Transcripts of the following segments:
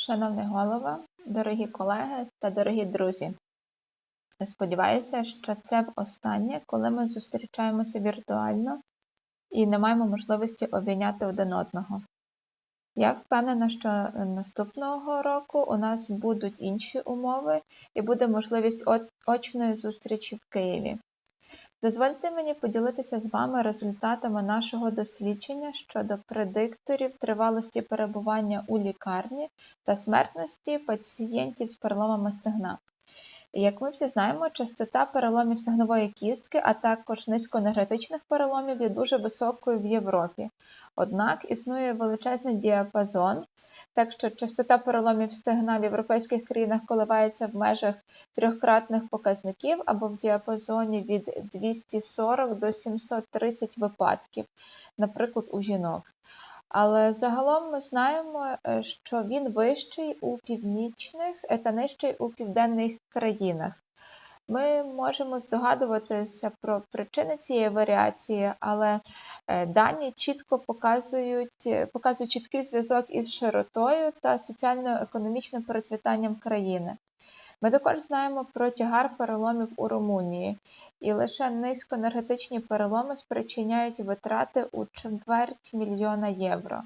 Шановний голова, дорогі колеги та дорогі друзі. Сподіваюся, що це останнє, коли ми зустрічаємося віртуально і не маємо можливості обійняти один одного. Я впевнена, що наступного року у нас будуть інші умови і буде можливість очної зустрічі в Києві. Дозвольте мені поділитися з вами результатами нашого дослідження щодо предикторів тривалості перебування у лікарні та смертності пацієнтів з переломами стегна. Як ми всі знаємо, частота переломів стегнової кістки, а також низькоенергетичних переломів є дуже високою в Європі. Однак існує величезний діапазон, так що частота переломів стегна в європейських країнах коливається в межах трьохкратних показників або в діапазоні від 240 до 730 випадків, наприклад, у жінок. Але загалом ми знаємо, е, що він вищий у північних е, та нижчий у південних країнах. Ми можемо здогадуватися про причини цієї варіації, але е, дані чітко показують, показують чіткий зв'язок із широтою та соціально-економічним процвітанням країни. Ми також знаємо про тягар переломів у Румунії, і лише низькоенергетичні переломи спричиняють витрати у чверть мільйона євро.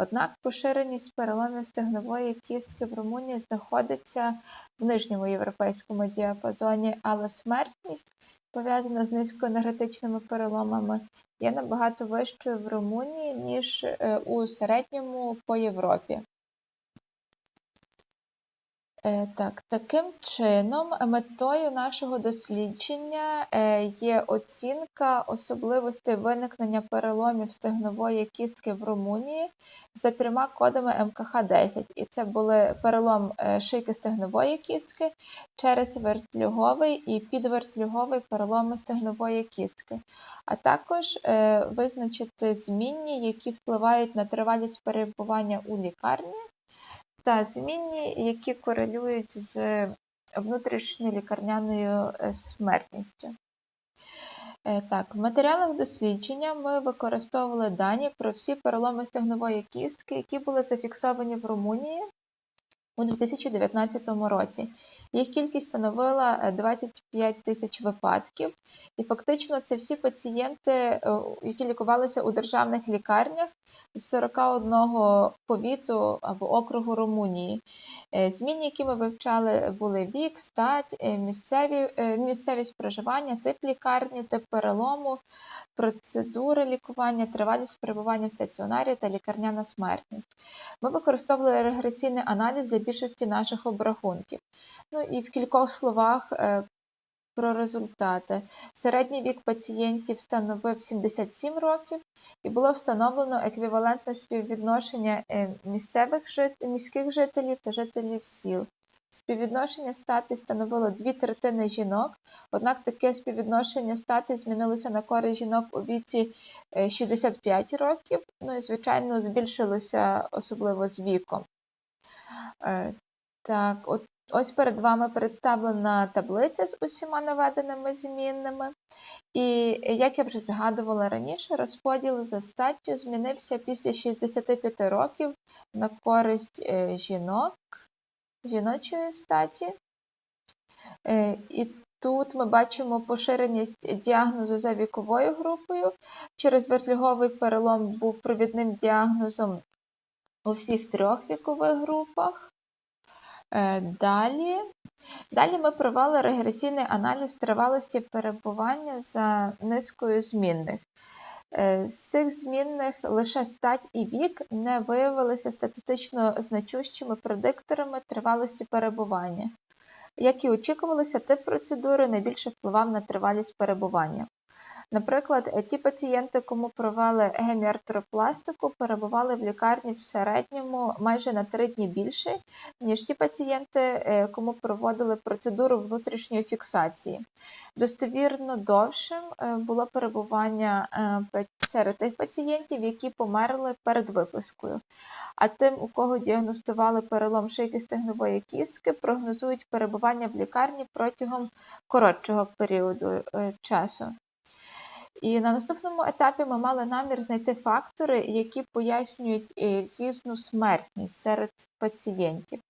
Однак поширеність переломів стегнової кістки в Румунії знаходиться в нижньому європейському діапазоні, але смертність, пов'язана з низькоенергетичними переломами, є набагато вищою в Румунії, ніж е, у середньому по Європі. Е, так, таким чином, метою нашого дослідження е, є оцінка особливостей виникнення переломів стегнової кістки в Румунії за трьома кодами МКХ-10. І це були перелом е, шийки стегнової кістки через вертлюговий і підвертлюговий переломи стегнової кістки, а також визначити змінні, які впливають на тривалість перебування у лікарні та змінні, які корелюють з внутрішньою лікарняною смертністю. Е, так, В матеріалах дослідження ми використовували дані про всі переломи стегнової кістки, які були зафіксовані в Румунії у 2019 році. Їх кількість становила 25 е, тисяч випадків, і фактично це всі пацієнти, е, які лікувалися у державних лікарнях з 41 повіту або округу Румунії. Е, зміни, які ми вивчали, були вік, стать, місцеві, місцевість проживання, тип лікарні, тип перелому, процедури лікування, тривалість перебування в стаціонарі та лікарняна смертність. Ми використовували регресійний аналіз для більшості наших обрахунків. Ну і в кількох словах е, про результати. Середній вік пацієнтів становив 77 років, і було встановлено еквівалентне співвідношення е, місцевих міських жителів та жителів сіл. Співвідношення статі становило дві третини жінок, однак таке співвідношення статі змінилося на користь жінок у віці 65 е, років, ну і, звичайно, збільшилося особливо з віком. Е, так, от, ось перед вами представлена таблиця з усіма наведеними змінними. І, як я вже згадувала раніше, розподіл за статтю змінився після 65 років на користь е, жінок, жіночої статі. Е, і тут ми бачимо поширеність діагнозу за віковою групою. Через вертлюговий перелом був провідним діагнозом у всіх трьох вікових групах. Е, далі далі ми провели регресійний аналіз тривалості перебування за низкою змінних. Е, з цих змінних лише стать і вік не виявилися статистично значущими предикторами тривалості перебування. Як і очікувалося, тип процедури найбільше впливав на тривалість перебування. Наприклад, е, ті пацієнти, кому провели геміартропластику, перебували в лікарні в середньому майже на три дні більше, ніж ті пацієнти, е, кому проводили процедуру внутрішньої фіксації. Достовірно довшим е, було перебування серед тих пацієнтів, які померли перед випискою. А тим, у кого діагностували перелом шийки стегнової кістки, прогнозують перебування в лікарні протягом коротшого періоду часу. І на наступному етапі ми мали намір знайти фактори, які пояснюють е, різну смертність серед пацієнтів.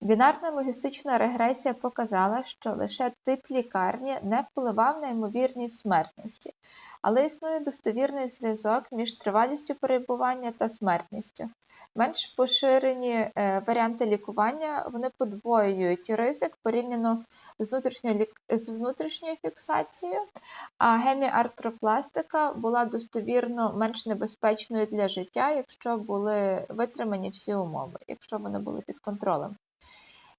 Бінарна логістична регресія показала, що лише тип лікарні не впливав на ймовірність смертності, але існує достовірний зв'язок між тривалістю перебування та смертністю. Менш поширені е, варіанти лікування вони подвоюють ризик порівняно з внутрішньою, з внутрішньою фіксацією, а геміартропластика була достовірно менш небезпечною для життя, якщо були витримані всі умови, якщо вони були під контролем.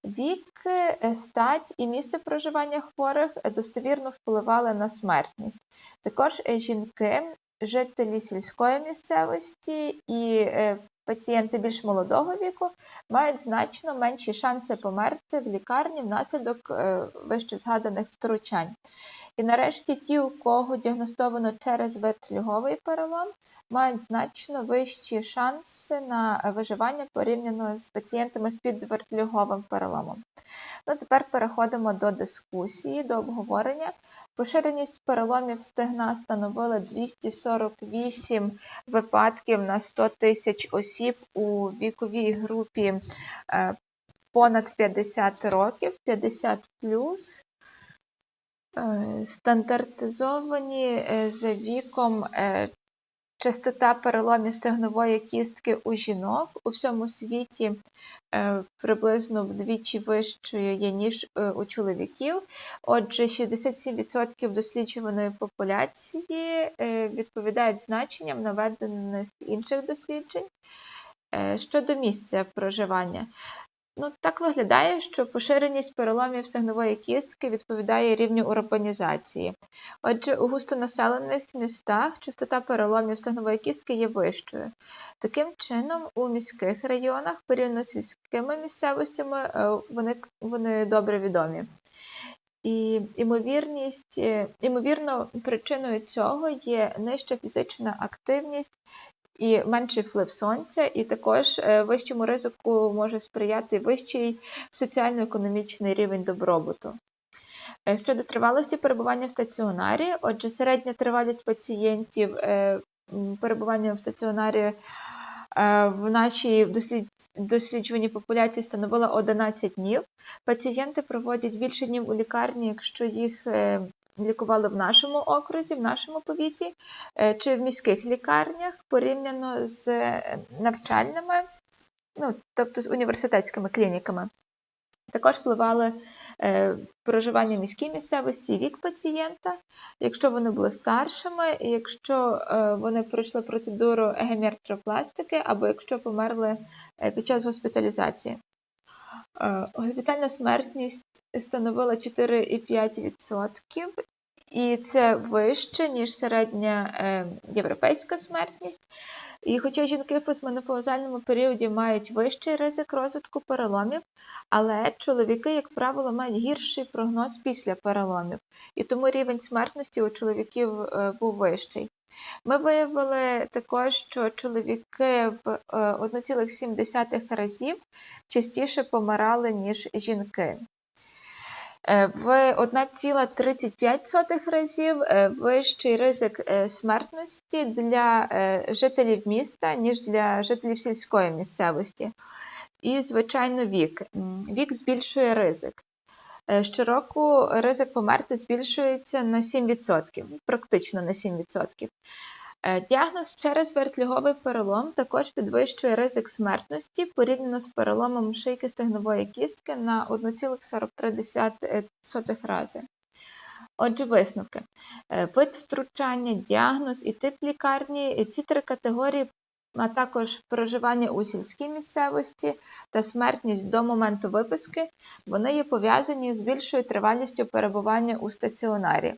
Вік, е, стать і місце проживання хворих достовірно впливали на смертність. Також е, жінки, жителі сільської місцевості і е, пацієнти більш молодого віку мають значно менші шанси померти в лікарні внаслідок вищезгаданих вище згаданих втручань. І нарешті ті, у кого діагностовано через ветлюговий перелом, мають значно вищі шанси на виживання порівняно з пацієнтами з підвертлюговим переломом. Ну, тепер переходимо до дискусії, до обговорення. Поширеність переломів стегна становила 248 випадків на 100 тисяч осіб у віковій групі е, понад 50 років, 50 плюс. Е, Стандартизовані е, за віком е, частота переломів стегнової кістки у жінок у всьому світі приблизно вдвічі вищою є, ніж у чоловіків. Отже, 67% досліджуваної популяції відповідають значенням наведених інших досліджень. Щодо місця проживання, Ну, так виглядає, що поширеність переломів стегнової кістки відповідає рівню урбанізації. Отже, у густонаселених містах частота переломів стегнової кістки є вищою. Таким чином, у міських районах, порівняно з сільськими місцевостями, е, вони, вони добре відомі. І імовірність, е, імовірно, причиною цього є нижча фізична активність і менший вплив сонця, і також е, вищому ризику може сприяти вищий соціально-економічний рівень добробуту. Е, Щодо тривалості перебування в стаціонарі, отже, середня тривалість пацієнтів е, перебування в стаціонарі в нашій дослід- досліджуваній популяції становила 11 днів. Пацієнти проводять більше днів у лікарні, якщо їх лікували в нашому окрузі, в нашому повіті е, чи в міських лікарнях порівняно з е, навчальними, ну, тобто з університетськими клініками. Також впливали е, проживання в міській місцевості і вік пацієнта, якщо вони були старшими, якщо вони пройшли процедуру геміартропластики, або якщо померли під час госпіталізації. Е, Госпітальна смертність становила 4,5%, і це вище, ніж середня е, європейська смертність. І хоча жінки в постменопаузальному періоді мають вищий ризик розвитку переломів, але чоловіки, як правило, мають гірший прогноз після переломів, і тому рівень смертності у чоловіків е, був вищий. Ми виявили також, що чоловіки в е, 1,7 разів частіше помирали, ніж жінки. Е, В 1,35 разів е, вищий ризик е, смертності для е, жителів міста, ніж для жителів сільської місцевості. І, звичайно, вік. Вік збільшує ризик. Е, Щороку ризик померти збільшується на 7%, практично на 7%. Е, Діагноз через вертлюговий перелом також підвищує ризик смертності порівняно з переломом шийки стегнової кістки на 1,43 рази. Отже, висновки. Е, Вид втручання, діагноз і тип лікарні – ці три категорії, а також проживання у сільській місцевості та смертність до моменту виписки, вони є пов'язані з більшою тривалістю перебування у стаціонарі.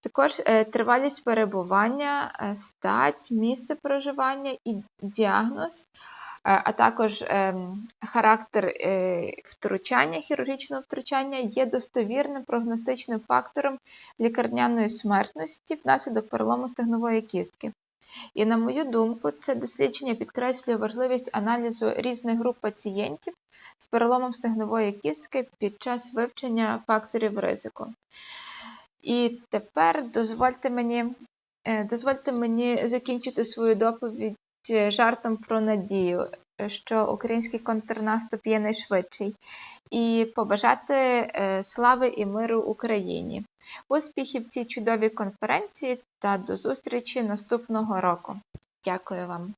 Також е, тривалість перебування, е, стать, місце проживання і діагноз, е, а також ем, характер втручання, хірургічного втручання є достовірним прогностичним фактором лікарняної смертності внаслідок перелому стегнової кістки. І, на мою думку, це дослідження підкреслює важливість аналізу різних груп пацієнтів з переломом стегнової кістки під час вивчення факторів ризику. І тепер дозвольте мені Е, Дозвольте мені закінчити свою доповідь е, жартом про надію, що український контрнаступ є найшвидший, і побажати е, слави і миру Україні. Успіхів цій чудовій конференції та до зустрічі наступного року. Дякую вам.